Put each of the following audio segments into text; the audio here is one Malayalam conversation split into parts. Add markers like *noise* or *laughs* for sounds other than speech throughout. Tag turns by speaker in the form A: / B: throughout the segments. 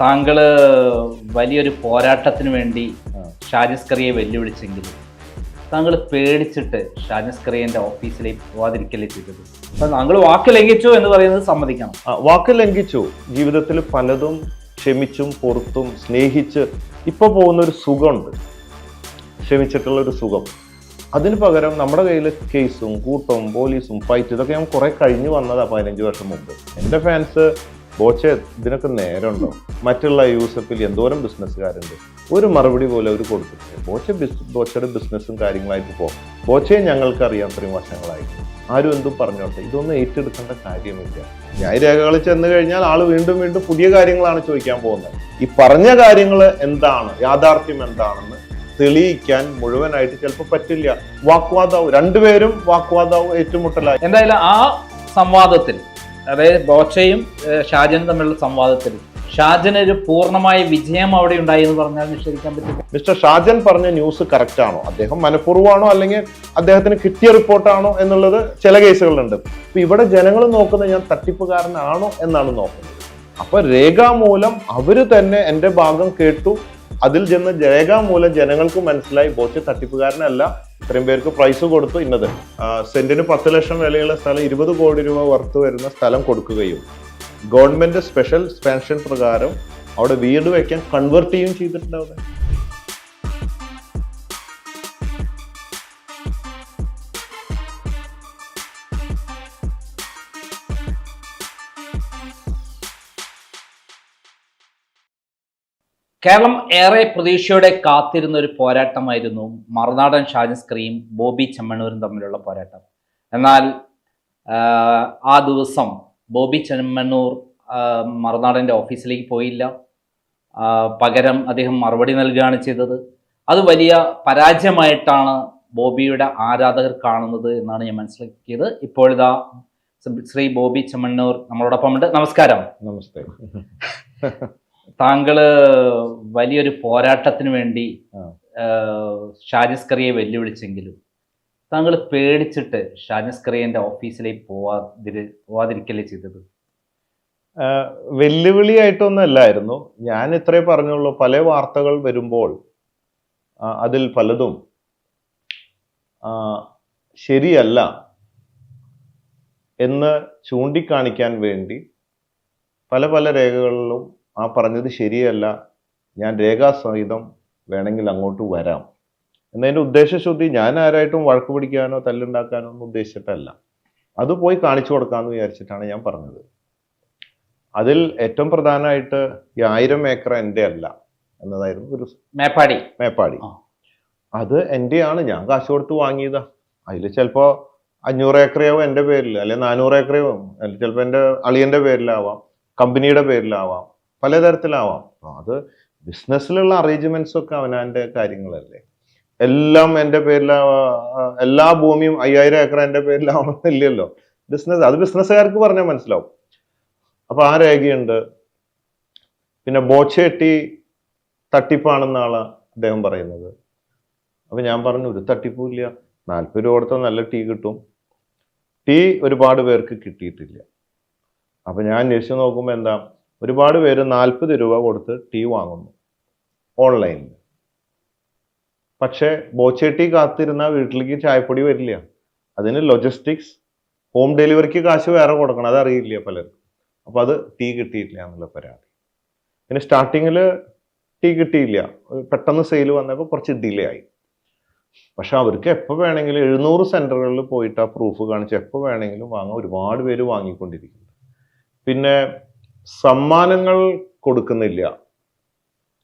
A: താങ്കൾ വലിയൊരു പോരാട്ടത്തിന് വേണ്ടി. ഷാജിസ്കറിയെ വെല്ലുവിളിച്ചെങ്കിലും താങ്കൾ പേടിച്ചിട്ട് ഷാജിസ്കറിയന്റെ ഓഫീസിലേക്ക് പോവാതിരിക്കല്ലേ ചെയ്തത്? അപ്പൊ താങ്കൾ വാക്ക് ലംഘിച്ചു എന്ന് പറയുന്നത് സമ്മതിക്കണം.
B: വാക്ക് ലംഘിച്ചു. ജീവിതത്തിൽ പലതും ക്ഷമിച്ചും പൊറുത്തും സ്നേഹിച്ച് ഇപ്പൊ പോകുന്ന ഒരു സുഖമുണ്ട്. ക്ഷമിച്ചിട്ടുള്ള ഒരു സുഖം. അതിന് പകരം നമ്മുടെ കയ്യിൽ കേസും കൂട്ടവും പോലീസും ഫൈറ്റ് ഇതൊക്കെ ഞാൻ കുറെ കഴിഞ്ഞു വന്നതാ പതിനഞ്ച് വർഷം മുമ്പ്. എന്റെ ഫാൻസ് ബോച്ചെ ഇതിനൊക്കെ നേരമുണ്ടോ? മറ്റുള്ള യൂസഫിൽ എന്തോരം ബിസിനസ്സുകാരുണ്ട്? ഒരു മറുപടി പോലെ അവർ കൊടുത്തിട്ടില്ല. ബോച്ച ബിസ് ബോച്ചയുടെ ബിസിനസ്സും കാര്യങ്ങളായിട്ട് പോകും ബോച്ചയെ ഞങ്ങൾക്ക് അറിയാം ഇത്രയും വർഷങ്ങളായി ആരും എന്തും പറഞ്ഞോട്ടെ ഇതൊന്നും ഏറ്റെടുക്കേണ്ട കാര്യമില്ല. ഞാൻ ഈ രേഖകളിൽ ചെന്ന് കഴിഞ്ഞാൽ ആൾ വീണ്ടും വീണ്ടും പുതിയ കാര്യങ്ങളാണ് ചോദിക്കാൻ പോകുന്നത്. ഈ പറഞ്ഞ കാര്യങ്ങൾ എന്താണ്? യാഥാർത്ഥ്യം എന്താണെന്ന് തെളിയിക്കാൻ മുഴുവനായിട്ട് ചിലപ്പോൾ പറ്റില്ല. വാക്വാദാവും രണ്ടുപേരും വാക്വാദാവും ഏറ്റുമുട്ടലായി.
A: എന്തായാലും ആ സംവാദത്തിൽ അതായത് ഏഹ്, ഷാജനും തമ്മിലുള്ള സംവാദത്തിൽ. ഷാജന് ഒരു പൂർണമായ വിജയം അവിടെ ഉണ്ടായി എന്ന് പറഞ്ഞാൽ നിഷേധിക്കാൻ പറ്റില്ല.
B: മിസ്റ്റർ ഷാജൻ പറഞ്ഞ ന്യൂസ് കറക്റ്റ് ആണോ? അദ്ദേഹം മനഃപൂർവമാണോ അല്ലെങ്കിൽ അദ്ദേഹത്തിന് കിട്ടിയ റിപ്പോർട്ടാണോ എന്നുള്ളത് ചില കേസുകളുണ്ട് ഇപ്പൊ ഇവിടെ ജനങ്ങൾ നോക്കുന്നത് ഞാൻ തട്ടിപ്പുകാരനാണോ എന്നാണ് നോക്കുന്നത്. അപ്പൊ രേഖാമൂലം അവർ തന്നെ എന്റെ ഭാഗം കേട്ടു. അതിൽ ചെന്ന് രേഖാമൂലം ജനങ്ങൾക്ക് മനസ്സിലായി. ബോച്ച തട്ടിപ്പുകാരനല്ല. ഇത്രയും പേർക്ക് പ്രൈസ് കൊടുത്തു ഇന്നത്. സെന്റിന് പത്ത് ലക്ഷം വിലയുള്ള സ്ഥലം ഇരുപത് കോടി രൂപ വർത്ത് വരുന്ന സ്ഥലം കൊടുക്കുകയും. ഗവൺമെന്റ് സ്പെഷ്യൽ പെൻഷൻ പ്രകാരം അവിടെ വീട് വയ്ക്കാൻ കൺവേർട്ട് ചെയ്യുകയും ചെയ്തിട്ടുണ്ട് അവിടെ
A: കേരളം ഏറെ പ്രതീക്ഷയോടെ കാത്തിരുന്ന ഒരു പോരാട്ടമായിരുന്നു മറുനാടൻ സ്ക്രീം ബോബി ചെമ്മണ്ണൂരും തമ്മിലുള്ള പോരാട്ടം. എന്നാൽ ആ ദിവസം ബോബി ചെമ്മണ്ണൂർ മറുനാടന്റെ ഓഫീസിലേക്ക് പോയില്ല. പകരം അദ്ദേഹം മറുപടി നൽകുകയാണ് ചെയ്തത്. അത് വലിയ പരാജയമായിട്ടാണ് ബോബിയുടെ ആരാധകർ കാണുന്നത് എന്നാണ് ഞാൻ മനസ്സിലാക്കിയത്. ഇപ്പോഴിതാ ശ്രീ ബോബി ചെമ്മണ്ണൂർ നമ്മളോടൊപ്പം ഉണ്ട് നമസ്കാരം.
B: നമസ്തേ.
A: താങ്കൾ വലിയൊരു പോരാട്ടത്തിന് വേണ്ടി ഷാജിസ്കറിയെ വെല്ലുവിളിച്ചെങ്കിലും താങ്കൾ പേടിച്ചിട്ട് ഷാജിസ്കറിയന്റെ ഓഫീസിലേക്ക് പോവാതിരി പോവാതിരിക്കല്ലേ ചെയ്തത്?
B: വെല്ലുവിളിയായിട്ടൊന്നും അല്ലായിരുന്നു ഞാൻ ഇത്രേ പറഞ്ഞുള്ളൂ പല വാർത്തകൾ വരുമ്പോൾ അതിൽ പലതും ശരിയല്ല എന്ന് ചൂണ്ടിക്കാണിക്കാൻ വേണ്ടി പല പല രേഖകളിലും ആ പറഞ്ഞത് ശരിയല്ല. ഞാൻ രേഖാസഹിതം വേണമെങ്കിൽ അങ്ങോട്ട് വരാം. എന്നതിന്റെ ഉദ്ദേശശുദ്ധി ഞാൻ ആരായിട്ടും വഴക്ക് പിടിക്കാനോ തല്ലുണ്ടാക്കാനോ ഒന്നും ഉദ്ദേശിച്ചിട്ടല്ല. അത് പോയി കാണിച്ചു കൊടുക്കാമെന്ന് വിചാരിച്ചിട്ടാണ് ഞാൻ പറഞ്ഞത്. അതിൽ ഏറ്റവും പ്രധാനമായിട്ട് ഈ ആയിരം ഏക്കർ എന്റെ അല്ല എന്നതായിരുന്നു ഒരു
A: മേപ്പാടി.
B: മേപ്പാടി. അത് എന്റെയാണ്. ഞാൻ കാശ് കൊടുത്ത് വാങ്ങിയതാ. അതിൽ ചിലപ്പോൾ അഞ്ഞൂറ് ഏക്കറയാവും എന്റെ പേരിൽ അല്ലെങ്കിൽ നാനൂറ് ഏക്കറയാവും. അല്ലെങ്കിൽ ചിലപ്പോൾ എന്റെ അളിയന്റെ പേരിലാവാം കമ്പനിയുടെ പേരിലാവാം. പലതരത്തിലാവാം. അത് ബിസിനസ്സിലുള്ള അറേഞ്ച്മെന്റ്സ് ഒക്കെ അവനാന്റെ കാര്യങ്ങളല്ലേ. എല്ലാം എന്റെ പേരിലാവാ എല്ലാ ഭൂമിയും അയ്യായിരം ഏക്കർ എന്റെ പേരിലാവണമെന്നില്ലല്ലോ. ബിസിനസ് അത് ബിസിനസ്സുകാർക്ക് പറഞ്ഞാൽ മനസ്സിലാവും. അപ്പൊ ആ രേഖയുണ്ട്. പിന്നെ ബോച്ചേട്ടി തട്ടിപ്പാണെന്നാണ് അദ്ദേഹം പറയുന്നത്. അപ്പൊ ഞാൻ പറഞ്ഞു ഒരു തട്ടിപ്പുമില്ല നാൽപ്പത് രൂപ കൊടുത്താൽ നല്ല ടീ കിട്ടും. ടീ ഒരുപാട് പേർക്ക് കിട്ടിയിട്ടില്ല. അപ്പൊ ഞാൻ അന്വേഷിച്ച് നോക്കുമ്പോൾ എന്താ ഒരുപാട് പേര് നാൽപ്പത് രൂപ കൊടുത്ത് ടീ വാങ്ങുന്നു. ഓൺലൈനിൽ. പക്ഷേ ടീ കാത്തിരുന്ന വീട്ടിലേക്ക് ചായപ്പൊടി വരില്ല. അതിന് ലോജിസ്റ്റിക്സ് ഹോം ഡെലിവറിക്ക് കാശ് വേറെ കൊടുക്കണം. അതറിയില്ല പലർക്കും. അപ്പോൾ അത് ടീ കിട്ടിയിട്ടില്ല എന്നുള്ള പരാതി. പിന്നെ സ്റ്റാർട്ടിങ്ങിൽ ടീ കിട്ടിയില്ല. പെട്ടെന്ന് സെയിൽ വന്നപ്പോൾ കുറച്ച് ഡിലേ ആയി. പക്ഷെ അവർക്ക് എപ്പോൾ വേണമെങ്കിലും എഴുന്നൂറ് സെന്ററുകളിൽ പോയിട്ട് ആ പ്രൂഫ് കാണിച്ച് എപ്പോൾ വേണമെങ്കിലും വാങ്ങാൻ ഒരുപാട് പേര് വാങ്ങിക്കൊണ്ടിരിക്കുന്നു പിന്നെ സമ്മാനങ്ങൾ കൊടുക്കുന്നില്ല.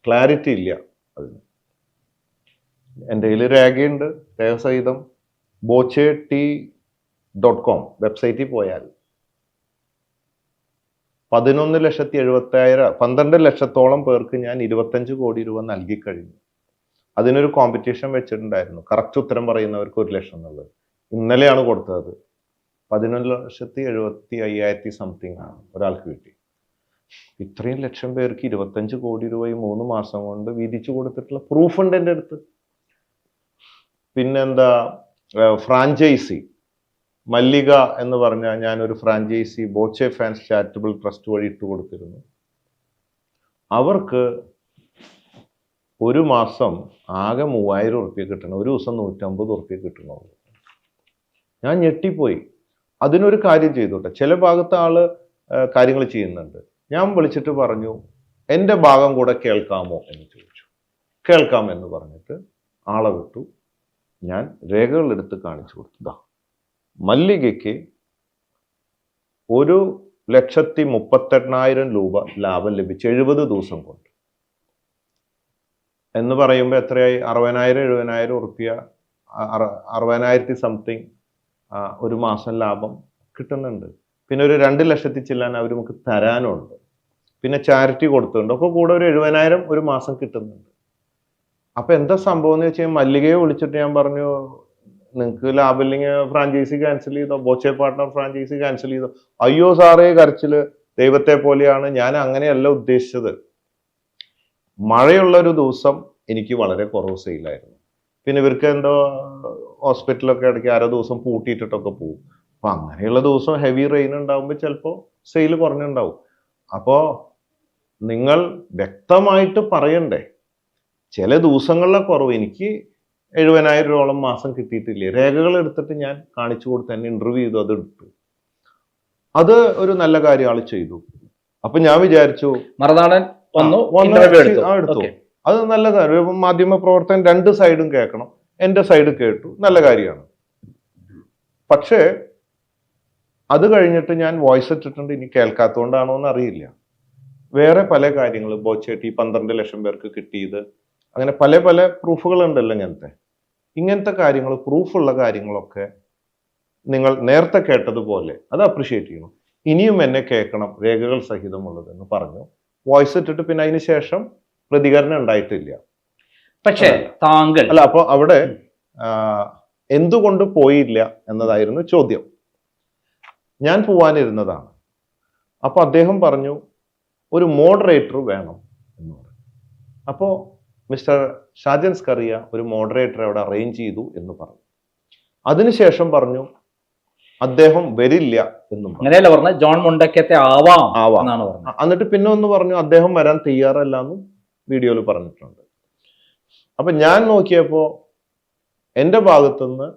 B: ക്ലാരിറ്റി ഇല്ല അതിന്. എന്റെ കയ്യിൽ രേഖയുണ്ട്. രേഖസഹിതം ബോച്ചെ ടി ഡോട്ട് കോം വെബ്സൈറ്റിൽ പോയാൽ പതിനൊന്ന് ലക്ഷത്തി എഴുപത്തായിരം പന്ത്രണ്ട് ലക്ഷത്തോളം പേർക്ക് ഞാൻ ഇരുപത്തഞ്ച് കോടി രൂപ നൽകി കഴിഞ്ഞു. അതിനൊരു കോമ്പറ്റീഷൻ വെച്ചിട്ടുണ്ടായിരുന്നു. കറക്റ്റ് ഉത്തരം പറയുന്നവർക്ക് ഒരു ലക്ഷം എന്നുള്ളത്. ഇന്നലെയാണ് കൊടുത്തത്. പതിനൊന്ന് ലക്ഷത്തി എഴുപത്തി അയ്യായിരത്തി സംതിങ് ആണ് ഒരാൾക്ക് കിട്ടി. ഇത്രയും ലക്ഷം പേർക്ക് ഇരുപത്തഞ്ച് കോടി രൂപയും മൂന്ന് മാസം കൊണ്ട് വീതിച്ചു കൊടുത്തിട്ടുള്ള പ്രൂഫ് ഉണ്ട് എന്റെ അടുത്ത്. പിന്നെന്താ ഫ്രാഞ്ചൈസി മല്ലിക എന്ന് പറഞ്ഞാൽ ഞാനൊരു franchise Boche fans charitable trust വഴി ഇട്ട് കൊടുത്തിരുന്നു. അവർക്ക് ഒരു മാസം ആകെ മൂവായിരം ഉറുപ്പ്യ കിട്ടണം. ഒരു ദിവസം നൂറ്റമ്പത് ഉറുപ്പ്യ കിട്ടണുള്ളൂ. ഞാൻ ഞെട്ടിപ്പോയി. അതിനൊരു കാര്യം ചെയ്തോട്ടെ. ചില ഭാഗത്ത് ആൾ കാര്യങ്ങൾ ചെയ്യുന്നുണ്ട്. ഞാൻ വിളിച്ചിട്ട് പറഞ്ഞു എന്റെ ഭാഗം കൂടെ കേൾക്കാമോ? എന്ന് ചോദിച്ചു. കേൾക്കാം എന്ന് പറഞ്ഞിട്ട് ആളെ വിട്ടു. ഞാൻ രേഖകൾ എടുത്ത് കാണിച്ചു കൊടുത്തതാ മല്ലികയ്ക്ക് ഒരു ലക്ഷത്തി മുപ്പത്തെണ്ണായിരം രൂപ ലാഭം ലഭിച്ചു എഴുപത് ദിവസം കൊണ്ട്. എന്ന് പറയുമ്പോൾ എത്രയായി? അറുപതിനായിരം എഴുപതിനായിരം ഉറുപ്പ്യ അറ- അറുപതിനായിരത്തി സംതിങ് ഒരു മാസം ലാഭം കിട്ടുന്നുണ്ട്. പിന്നെ ഒരു രണ്ട് ലക്ഷത്തി ചെല്ലാൻ അവർ നമുക്ക് തരാനുണ്ട്. പിന്നെ ചാരിറ്റി കൊടുത്തിട്ടുണ്ട്. ഒക്കെ കൂടെ ഒരു എഴുപതിനായിരം ഒരു മാസം കിട്ടുന്നുണ്ട്. അപ്പൊ എന്താ സംഭവം എന്ന് വെച്ചാൽ മല്ലികയെ വിളിച്ചിട്ട് ഞാൻ പറഞ്ഞു നിങ്ങൾക്ക് ലാഭമില്ലെങ്കിൽ ഫ്രാഞ്ചൈസി ക്യാൻസൽ ചെയ്തോ? ബോച്ചെ പാർട്ട്ണർ ഫ്രാഞ്ചൈസി ക്യാൻസൽ ചെയ്തോ? അയ്യോ സാറേ കരച്ചിൽ. ദൈവത്തെ പോലെയാണ്. ഞാൻ അങ്ങനെയല്ല ഉദ്ദേശിച്ചത്. മഴയുള്ള ഒരു ദിവസം എനിക്ക് വളരെ കുറവ് സെയിലായിരുന്നു. പിന്നെ ഇവർക്ക് എന്തോ ഹോസ്പിറ്റലൊക്കെ ഇടയ്ക്ക് ആരോ ദിവസം പൂട്ടിയിട്ടിട്ടൊക്കെ പോകും അപ്പൊ അങ്ങനെയുള്ള ദിവസം ഹെവി റെയിൻ ഉണ്ടാകുമ്പോൾ ചിലപ്പോൾ സെയിൽ കുറഞ്ഞുണ്ടാവും. അപ്പോൾ നിങ്ങൾ വ്യക്തമായിട്ട് പറയണ്ടേ? ചില ദിവസങ്ങളിലെ കുറവ് എനിക്ക് എഴുപതിനായിരം രൂപയോളം മാസം കിട്ടിയിട്ടില്ലേ? രേഖകൾ എടുത്തിട്ട് ഞാൻ കാണിച്ചു കൊടുത്ത് എന്നെ ഇന്റർവ്യൂ ചെയ്തു അത് എടുത്തു. അത് ഒരു നല്ല കാര്യം ആൾ ചെയ്തു. അപ്പൊ ഞാൻ വിചാരിച്ചു
A: മറുനാടൻ വന്നു എടുത്തു.
B: അത് നല്ല കാര്യം. മാധ്യമ പ്രവർത്തകൻ രണ്ട് സൈഡും കേൾക്കണം. എന്റെ സൈഡ് കേട്ടു. നല്ല കാര്യമാണ്. പക്ഷേ അത് കഴിഞ്ഞിട്ട് ഞാൻ വോയിസ് ഇട്ടിട്ടുണ്ട്. ഇനി കേൾക്കാത്തതുകൊണ്ടാണോ എന്ന് അറിയില്ല. വേറെ പല കാര്യങ്ങളും ബോച്ചേട്ടി പന്ത്രണ്ട് ലക്ഷം പേർക്ക് കിട്ടിയത്. അങ്ങനെ പല പല പ്രൂഫുകൾ ഉണ്ടല്ലോ ഇങ്ങനത്തെ. ഇങ്ങനത്തെ കാര്യങ്ങൾ പ്രൂഫുള്ള കാര്യങ്ങളൊക്കെ നിങ്ങൾ നേരത്തെ കേട്ടതുപോലെ അത് അപ്രിഷിയേറ്റ് ചെയ്യണം. ഇനിയും എന്നെ കേൾക്കണം രേഖകൾ സഹിതമുള്ളതെന്ന് പറഞ്ഞു. വോയിസ് ഇട്ടിട്ട് പിന്നെ അതിന് ശേഷം പ്രതികരണം ഉണ്ടായിട്ടില്ല.
A: പക്ഷേ താങ്കൾ
B: അല്ല അപ്പൊ അവിടെ എന്തുകൊണ്ട് പോയില്ല എന്നതായിരുന്നു ചോദ്യം. ഞാൻ പോവാനിരുന്നതാണ്. അപ്പൊ അദ്ദേഹം പറഞ്ഞു ഒരു മോഡറേറ്റർ വേണം എന്ന് പറയും. അപ്പോൾ മിസ്റ്റർ ഷാജൻ സ്കറിയ ഒരു മോഡറേറ്റർ അവിടെ അറേഞ്ച് ചെയ്തു എന്ന് പറഞ്ഞു. അതിനുശേഷം പറഞ്ഞു അദ്ദേഹം വരില്ല എന്നും പറഞ്ഞു.
A: അങ്ങനെയല്ല പറഞ്ഞ ജോൺ മുണ്ടക്കത്തെ ആവാം
B: ആവാം. എന്നിട്ട് പിന്നെ ഒന്ന് പറഞ്ഞു അദ്ദേഹം വരാൻ തയ്യാറല്ല എന്നും വീഡിയോയിൽ പറഞ്ഞിട്ടുണ്ട്. അപ്പൊ ഞാൻ നോക്കിയപ്പോ എന്റെ ഭാഗത്തുനിന്ന്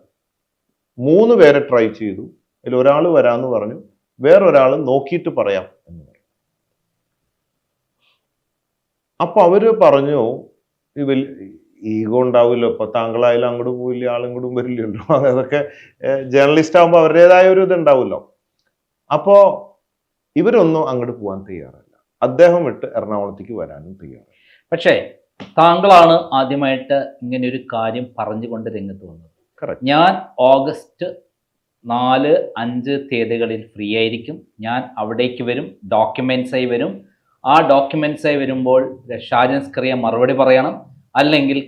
B: മൂന്ന് പേരെ ട്രൈ ചെയ്തു. അതിൽ ഒരാൾ വരാന്ന് പറഞ്ഞു വേറൊരാൾ നോക്കിയിട്ട് പറയാം എന്ന് പറഞ്ഞു അപ്പൊ അവർ പറഞ്ഞു വലിയ ഈഗോ ഉണ്ടാവില്ലോ. ഇപ്പൊ താങ്കളായാലും അങ്ങോട്ട് പോയില്ല ആളിങ്ങോട്ടും വരില്ലല്ലോ *laughs* അതൊക്കെ ജേർണലിസ്റ്റ് ആകുമ്പോൾ അവരുടേതായ ഒരു ഇത് ഉണ്ടാവുമല്ലോ. അപ്പോ ഇവരൊന്നും അങ്ങോട്ട് പോകാൻ തയ്യാറല്ല. അദ്ദേഹം വിട്ട് എറണാകുളത്തേക്ക് വരാനും തയ്യാറല്ല.
A: പക്ഷേ താങ്കളാണ് ആദ്യമായിട്ട് ഇങ്ങനെ ഒരു കാര്യം പറഞ്ഞുകൊണ്ട് രംഗത്ത് വന്നത്. ഞാൻ ഓഗസ്റ്റ് നാല് അഞ്ച് തീയതികളിൽ ഫ്രീ ആയിരിക്കും. ഞാൻ അവിടേക്ക് വരും ഡോക്യുമെന്റ്സായി വരും. ആ ഡോക്യുമെന്റ്സേ വരുമ്പോൾ ഷാജൻസ് കറിയ മറുപടി പറയണം. അല്ലെങ്കിൽ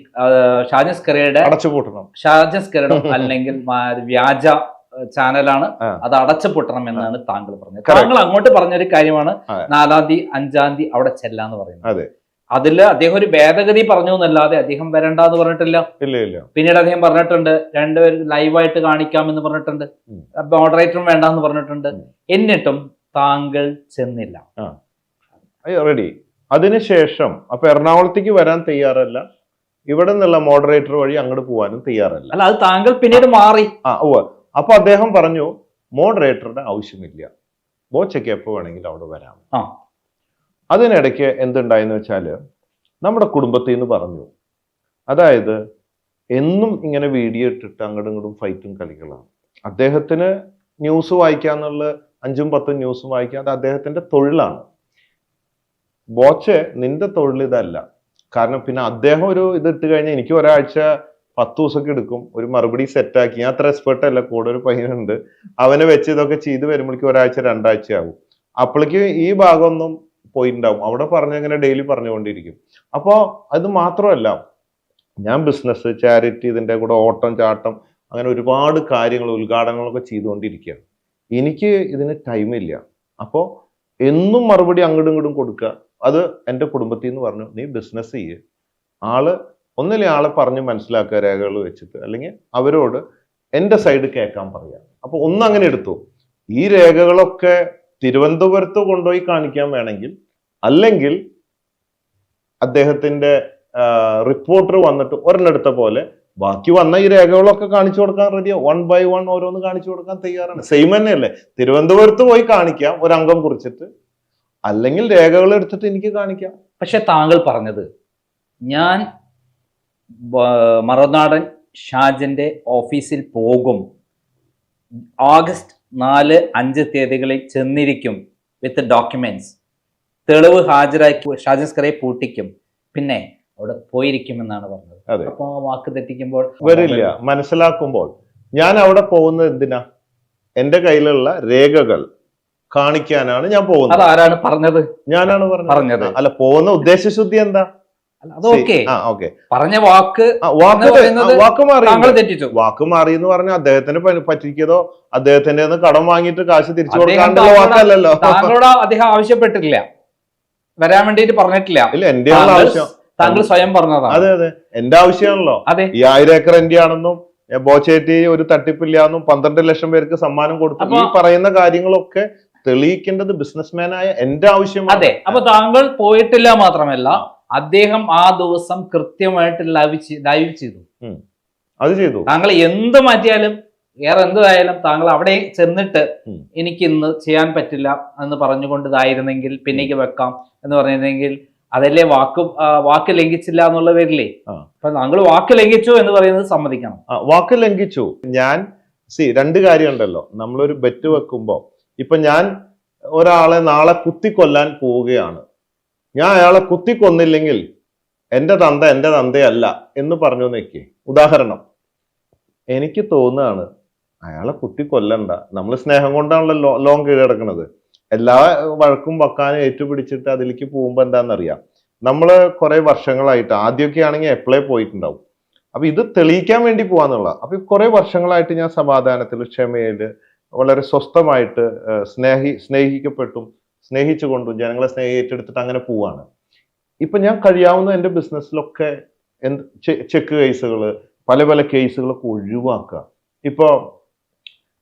A: ഷാജൻസ് ഷാജൻ
B: അടച്ചുപൂട്ടണം.
A: ഷാജൻസ് കറിയുടെ *laughs* അല്ലെങ്കിൽ വ്യാജ ചാനലാണ്. അത് അടച്ചുപൂട്ടണം എന്നാണ് താങ്കൾ പറഞ്ഞത്. താങ്കൾ അങ്ങോട്ട് പറഞ്ഞ ഒരു
B: കാര്യമാണ്.
A: നാലാം തീയതി അഞ്ചാം തീയതി അവിടെ ചെല്ലാന്ന് പറയുന്നത്.
B: അതെ.
A: അതിൽ അദ്ദേഹം ഒരു ഭേദഗതി പറഞ്ഞു എന്നല്ലാതെ അദ്ദേഹം വരണ്ട എന്ന് പറഞ്ഞിട്ടില്ല പിന്നീട് അദ്ദേഹം പറഞ്ഞിട്ടുണ്ട് രണ്ടുപേരും ലൈവായിട്ട് കാണിക്കാമെന്ന് പറഞ്ഞിട്ടുണ്ട്. മോഡറേറ്ററും വേണ്ടെന്ന് പറഞ്ഞിട്ടുണ്ട്. എന്നിട്ടും താങ്കൾ ചെന്നില്ല.
B: റെഡി അതിനുശേഷം അപ്പൊ എറണാകുളത്തേക്ക് വരാൻ തയ്യാറല്ല. ഇവിടെ നിന്നുള്ള മോഡറേറ്റർ വഴി അങ്ങോട്ട് പോകാനും തയ്യാറല്ല.
A: അല്ല അത് താങ്കൾ പിന്നീട് മാറി.
B: ആ ഓ അപ്പൊ അദ്ദേഹം പറഞ്ഞു മോഡറേറ്ററുടെ ആവശ്യമില്ല. ബോച്ചയ്ക്ക് എപ്പോ വേണമെങ്കിലും അവിടെ വരാം.
A: ആ.
B: അതിനിടയ്ക്ക് എന്തുണ്ടായെന്ന് വെച്ചാൽ നമ്മുടെ കുടുംബത്തിൽ നിന്ന് പറഞ്ഞു. അതായത് എന്നും ഇങ്ങനെ വീഡിയോ ഇട്ടിട്ട് അങ്ങോട്ടും ഇങ്ങോട്ടും ഫൈറ്റും കളികളാണ്. അദ്ദേഹത്തിന് ന്യൂസ് വായിക്കാന്നുള്ള അഞ്ചും പത്തും ന്യൂസ് വായിക്കാതെ അത് അദ്ദേഹത്തിന്റെ തൊഴിലാണ്. ബോച്ചെ നിന്റെ തൊഴിൽ ഇതല്ല. കാരണം പിന്നെ അദ്ദേഹം ഒരു ഇത് ഇട്ട് കഴിഞ്ഞാൽ എനിക്ക് ഒരാഴ്ച പത്ത് ദിവസമൊക്കെ എടുക്കും. ഒരു മറുപടി സെറ്റാക്കി ഞാൻ അത്ര എക്സ്പെർട്ട് അല്ല കൂടെ ഒരു പയ്യനുണ്ട്. അവനെ വെച്ച് ഇതൊക്കെ ചെയ്ത് വരുമ്പോഴേക്കും ഒരാഴ്ച രണ്ടാഴ്ച ആവും. അപ്പോഴേക്കും ഈ ഭാഗമൊന്നും പോയിട്ടുണ്ടാവും അവിടെ പറഞ്ഞങ്ങനെ ഡെയിലി പറഞ്ഞുകൊണ്ടിരിക്കും. അപ്പോൾ അത് മാത്രമല്ല ഞാൻ ബിസിനസ് ചാരിറ്റി ഇതിന്റെ കൂടെ ഓട്ടം ചാട്ടം അങ്ങനെ ഒരുപാട് കാര്യങ്ങൾ ഉദ്ഘാടനങ്ങളൊക്കെ ചെയ്തുകൊണ്ടിരിക്കുകയാണ്. എനിക്ക് ഇതിന് ടൈമില്ല അപ്പോൾ എന്നും മറുപടി അങ്ങോട്ടും ഇങ്ങോട്ടും കൊടുക്കുക. അത് എന്റെ കുടുംബത്തിൽ നിന്ന് പറഞ്ഞു നീ ബിസിനസ് ചെയ്യ്. ആൾ ഒന്നിലെ ആളെ പറഞ്ഞ് മനസ്സിലാക്കുക രേഖകൾ വെച്ചിട്ട് അല്ലെങ്കിൽ അവരോട് എന്റെ സൈഡ് കേൾക്കാൻ പറയാം. അപ്പൊ ഒന്നങ്ങനെ എടുത്തു. ഈ രേഖകളൊക്കെ തിരുവനന്തപുരത്ത് കൊണ്ടുപോയി കാണിക്കാൻ വേണമെങ്കിൽ അല്ലെങ്കിൽ അദ്ദേഹത്തിന്റെ റിപ്പോർട്ടർ വന്നിട്ട് ഒരെണ്ണെടുത്ത പോലെ ബാക്കി വന്ന ഈ രേഖകളൊക്കെ കാണിച്ചു കൊടുക്കാൻ റെഡിയാ വൺ ബൈ വൺ ഓരോന്ന് കാണിച്ചു കൊടുക്കാൻ തയ്യാറാണ്. സെയിം തന്നെയല്ലേ? തിരുവനന്തപുരത്ത് പോയി കാണിക്കാം ഒരംഗം കുറിച്ചിട്ട്. അല്ലെങ്കിൽ രേഖകൾ എടുത്തിട്ട് എനിക്ക് കാണിക്കാം.
A: പക്ഷെ താങ്കൾ പറഞ്ഞത് ഞാൻ മറുനാടൻ ഷാജന്റെ ഓഫീസിൽ പോകും. ഓഗസ്റ്റ് നാല് അഞ്ച് തീയതികളിൽ ചെന്നിരിക്കും വിത്ത് ഡോക്യുമെന്റ്സ്. തെളിവ് ഹാജരാക്കി ഷാജൻ സ്കറിയെ പൂട്ടിക്കും. പിന്നെ അവിടെ പോയിരിക്കുമെന്നാണ് പറഞ്ഞത്. അപ്പൊ ആ വാക്ക് തെറ്റിക്കുമ്പോൾ
B: വരില്ല. മനസ്സിലാക്കുമ്പോൾ ഞാൻ അവിടെ പോകുന്നത് എന്തിനാ? എന്റെ കയ്യിലുള്ള രേഖകൾ. കാണിക്കാനാണ് ഞാൻ പോകുന്നത്.
A: അതാരാണ് പറഞ്ഞത്?
B: ഞാനാണ് പറഞ്ഞത്.
A: പറഞ്ഞത്.
B: അല്ല പോകുന്ന ഉദ്ദേശശുദ്ധി എന്താ?
A: പറഞ്ഞ വാക്ക്
B: വാക്ക് മാറി.
A: തെറ്റിച്ചു.
B: വാക്ക് മാറി എന്ന് പറഞ്ഞാൽ അദ്ദേഹത്തിന് പറ്റിക്കതോ അദ്ദേഹത്തിന്റെ കടം വാങ്ങിയിട്ട് കാശ് തിരിച്ചു
A: കൊടുക്കാനുള്ള
B: വാക്കല്ലല്ലോ.
A: താങ്കളോട് അദ്ദേഹം ആവശ്യപ്പെട്ടിട്ടില്ല. വരാൻ വേണ്ടിയിട്ട് പറഞ്ഞിട്ടില്ല.
B: ഇല്ല എന്റെ ആവശ്യം.
A: താങ്കൾ സ്വയം പറഞ്ഞതാണ്.
B: അതെ അതെ. എന്റെ ആവശ്യമാണല്ലോ.
A: അതെ.
B: ഈ ആയിരം ഏക്കർ എന്റെ ആണെന്നും ബോച്ചേറ്റി ഒരു തട്ടിപ്പില്ല എന്നും പന്ത്രണ്ട് ലക്ഷം പേർക്ക് സമ്മാനം കൊടുത്തു. ഈ പറയുന്ന കാര്യങ്ങളൊക്കെ തെളിയിക്കേണ്ടത് ബിസിനസ്മാനായ എന്റെ ആവശ്യമാണ്.
A: അതെ അപ്പൊ താങ്കൾ പോയിട്ടില്ല മാത്രമല്ല അദ്ദേഹം ആ ദിവസം കൃത്യമായിട്ട് ലൈവ് ലൈവ് ചെയ്തു.
B: അത് ചെയ്തു.
A: താങ്കൾ എന്ത് മാറ്റിയാലും വേറെ എന്തായാലും താങ്കൾ അവിടെ ചെന്നിട്ട് എനിക്ക് ഇന്ന് ചെയ്യാൻ പറ്റില്ല എന്ന് പറഞ്ഞുകൊണ്ട് ഇതായിരുന്നെങ്കിൽ പിന്നേക്ക് വെക്കാം എന്ന് പറഞ്ഞിരുന്നെങ്കിൽ അതല്ലേ വാക്ക് വാക്ക് ലംഘിച്ചില്ല എന്നുള്ള പേരില്ലേ അപ്പൊ താങ്കൾ വാക്ക് ലംഘിച്ചു എന്ന് പറയുന്നത് സമ്മതിക്കണം.
B: വാക്ക് ലംഘിച്ചു. ഞാൻ സി രണ്ട് കാര്യമുണ്ടല്ലോ. നമ്മളൊരു ബെറ്റ് വെക്കുമ്പോ ഇപ്പൊ ഞാൻ ഒരാളെ നാളെ കുത്തിക്കൊല്ലാൻ പോവുകയാണ്. ഞാൻ അയാളെ കുത്തിക്കൊന്നില്ലെങ്കിൽ എന്റെ തന്ത എന്റെ തന്തയല്ല എന്ന് പറഞ്ഞു നിൽക്കേ ഉദാഹരണം. എനിക്ക് തോന്നുകയാണ് അയാളെ കുത്തിക്കൊല്ലണ്ട. നമ്മൾ സ്നേഹം കൊണ്ടാണല്ലോ ലോങ് കീഴടക്കണത്. എല്ലാ വഴക്കും വക്കാനും ഏറ്റുപിടിച്ചിട്ട് അതിലേക്ക് പോകുമ്പോ എന്താണെന്നറിയാം നമ്മൾ കുറെ വർഷങ്ങളായിട്ട് ആദ്യമൊക്കെ ആണെങ്കിൽ എപ്പോഴേ പോയിട്ടുണ്ടാവും? അപ്പൊ ഇത് തെളിയിക്കാൻ വേണ്ടി പോവാന്നുള്ള അപ്പൊ കുറെ വർഷങ്ങളായിട്ട് ഞാൻ സമാധാനത്തിൽ ക്ഷമയിൽ വളരെ സ്വസ്ഥമായിട്ട് സ്നേഹി സ്നേഹിക്കപ്പെട്ടും സ്നേഹിച്ചുകൊണ്ടും ജനങ്ങളെ സ്നേഹി ഏറ്റെടുത്തിട്ട് അങ്ങനെ പോവാണ്. ഇപ്പൊ ഞാൻ കഴിയാവുന്ന എന്റെ ബിസിനസ്സിലൊക്കെ എന്ത് ചെക്ക് കേസുകൾ പല പല കേസുകളൊക്കെ ഒഴിവാക്കുക. ഇപ്പോൾ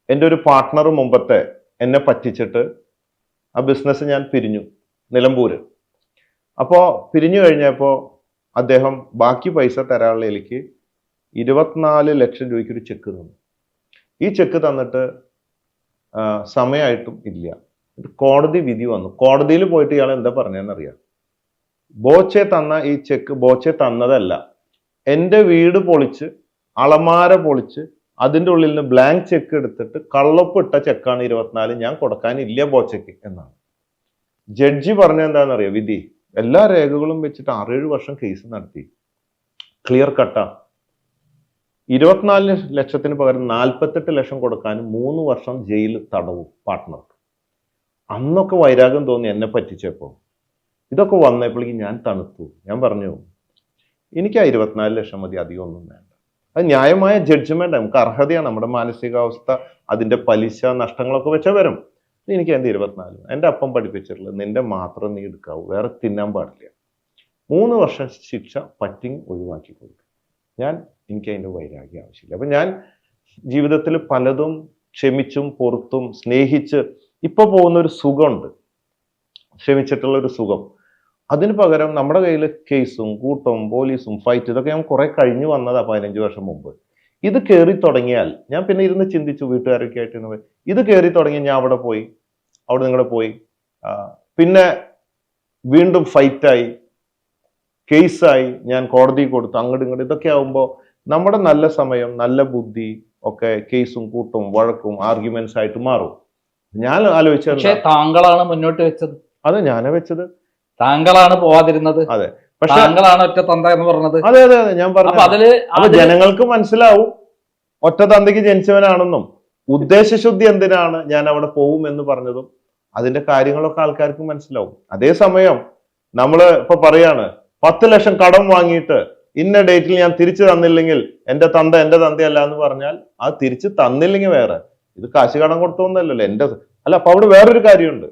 B: എന്റെ ഒരു പാർട്ട്ണർ മുമ്പത്തെ എന്നെ പറ്റിച്ചിട്ട് ആ ബിസിനസ് ഞാൻ പിരിഞ്ഞു നിലമ്പൂര്. അപ്പോൾ പിരിഞ്ഞു കഴിഞ്ഞപ്പോൾ അദ്ദേഹം ബാക്കി പൈസ തരാനുള്ള എനിക്ക് ഇരുപത്തിനാല് ലക്ഷം രൂപയ്ക്ക് ഒരു ചെക്ക് തന്നു. ഈ ചെക്ക് തന്നിട്ട് സമയമായിട്ടും ഇല്ല. കോടതി വിധി വന്നു. കോടതിയിൽ പോയിട്ട് ഇയാൾ എന്താ പറഞ്ഞതെന്നറിയാം ബോച്ചെ തന്ന ഈ ചെക്ക് ബോച്ചെ തന്നതല്ല. എന്റെ വീട് പൊളിച്ച് അളമാര പൊളിച്ച് അതിന്റെ ഉള്ളിൽ നിന്ന് ബ്ലാങ്ക് ചെക്ക് എടുത്തിട്ട് കള്ളൊപ്പിട്ട ചെക്കാണ് ഇരുപത്തിനാല്. ഞാൻ കൊടുക്കാനില്ല ബോച്ചയ്ക്ക് എന്നാണ്. ജഡ്ജി പറഞ്ഞ എന്താണെന്നറിയോ വിധി? എല്ലാ രേഖകളും വെച്ചിട്ട് ആറേഴ് വർഷം കേസ് നടത്തി. ക്ലിയർ കട്ടാ ഇരുപത്തിനാല് ലക്ഷത്തിന് പകരം നാൽപ്പത്തെട്ട് ലക്ഷം കൊടുക്കാനും മൂന്ന് വർഷം ജയിൽ തടവും പാർട്ട്ണർക്ക് അന്നൊക്കെ വൈരാഗ്യം തോന്നി എന്നെ പറ്റിച്ചപ്പോൾ. ഇതൊക്കെ വന്നപ്പോഴേക്കും ഞാൻ തണുത്തു. ഞാൻ പറഞ്ഞു എനിക്ക് ആ ഇരുപത്തിനാല് ലക്ഷം മതി അധികം ഒന്നും വേണ്ട. അത് ന്യായമായ ജഡ്ജ്മെന്റ് നമുക്ക് അർഹതയാണ് നമ്മുടെ മാനസികാവസ്ഥ അതിന്റെ പലിശ നഷ്ടങ്ങളൊക്കെ വെച്ചാൽ വരും. എനിക്ക് എന്റെ ഇരുപത്തിനാല് എന്റെ അപ്പം പഠിപ്പിച്ചിട്ടുള്ളത് നിന്റെ മാത്രം നീ എടുക്കാവൂ. വേറെ തിന്നാൻ പാടില്ല. മൂന്ന് വർഷം ശിക്ഷ പറ്റിങ് ഒഴിവാക്കി കൊടുക്കും ഞാൻ എനിക്ക് അതിന്റെ വൈരാഗ്യം ആവശ്യമില്ല. അപ്പം ഞാൻ ജീവിതത്തിൽ പലതും ക്ഷമിച്ചും പൊറുത്തും സ്നേഹിച്ച് ഇപ്പൊ പോകുന്ന ഒരു സുഖമുണ്ട്. ക്ഷമിച്ചിട്ടുള്ള ഒരു സുഖം. അതിന് പകരം നമ്മുടെ കയ്യിൽ കേസും കൂട്ടവും പോലീസും ഫൈറ്റ് ഇതൊക്കെ ഞാൻ കുറെ കഴിഞ്ഞു വന്നതാ പതിനഞ്ച് വർഷം മുമ്പ്. ഇത് കയറി തുടങ്ങിയാൽ ഞാൻ പിന്നെ ഇരുന്ന് ചിന്തിച്ചു വീട്ടുകാരൊക്കെ ആയിട്ട്. ഇത് കയറി തുടങ്ങി ഞാൻ അവിടെ പോയി അവിടെ നിങ്ങളുടെ പോയി. പിന്നെ വീണ്ടും ഫൈറ്റായി കേസായി ഞാൻ കോടതി കൊടുത്തു അങ്ങോട്ട് ഇങ്ങോട്ട് ഇതൊക്കെ ആവുമ്പോൾ നമ്മുടെ നല്ല സമയം നല്ല ബുദ്ധി ഒക്കെ കേസും കൂട്ടും വഴക്കും ആർഗ്യുമെന്റ്സ് ആയിട്ട് മാറും. ഞാൻ ആലോചിച്ചത്
A: താങ്കളാണ് മുന്നോട്ട് വെച്ചത്.
B: അത് ഞാനാ വെച്ചത്.
A: താങ്കളാണ് പോവാതിരുന്നത്. അതെ.
B: പക്ഷെ
A: താങ്കളാണ് ഒറ്റ തന്ത എന്ന് പറഞ്ഞത്.
B: അതെ അതെ അതെ. ഞാൻ പറഞ്ഞു
A: അതിൽ
B: ജനങ്ങൾക്ക് മനസ്സിലാവും ഒറ്റ തന്തയ്ക്ക് ജനിച്ചവനാണെന്നും ഉദ്ദേശശുദ്ധി എന്തിനാണ് ഞാൻ അവിടെ പോവും എന്ന് പറഞ്ഞതും അതിന്റെ കാര്യങ്ങളൊക്കെ ആൾക്കാർക്ക് മനസ്സിലാവും. അതേസമയം നമ്മൾ ഇപ്പൊ പറയാണ് പത്ത് ലക്ഷം കടം വാങ്ങിയിട്ട് ഇന്ന ഡേറ്റിൽ ഞാൻ തിരിച്ചു തന്നില്ലെങ്കിൽ എന്റെ തന്ത എന്റെ തന്തയല്ല എന്ന് പറഞ്ഞാൽ അത് തിരിച്ചു തന്നില്ലെങ്കിൽ വേറെ. ഇത് കാശ് കടം കൊടുത്തോന്നല്ലല്ലോ എന്റെ അല്ല അപ്പൊ അവിടെ വേറൊരു കാര്യമുണ്ട്.